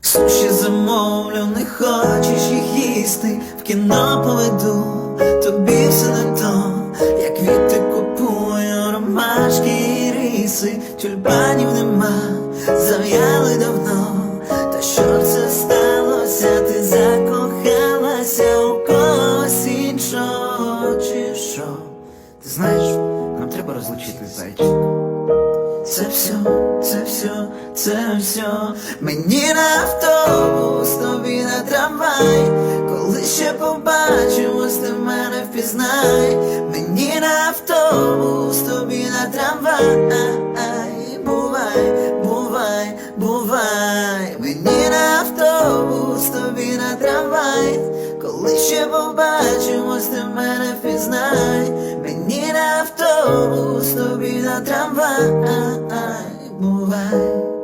Суші замовлю, не хочеш їх їсти, в кіно поведу, тобі все не то, як квіти купую, ромашки і ріси, тюльпанів нема, зав'яли давно. Та що це сталося? Ти закохалася у когось іншого, чи що? Ти знаєш, нам треба розлучитись, зайчик. Це все, це все, це все Мені на автобус, тобі на трамвай. Коли ще побачимось, ти мене впізнай. Мені на автобус, тобі на трамвай. Бувай, бувай, бувай. Мені на автобус, тобі на трамвай. Коли ще побачимось, ти мене впізнай. Мені на автобус, тобі на трамвай 膜拜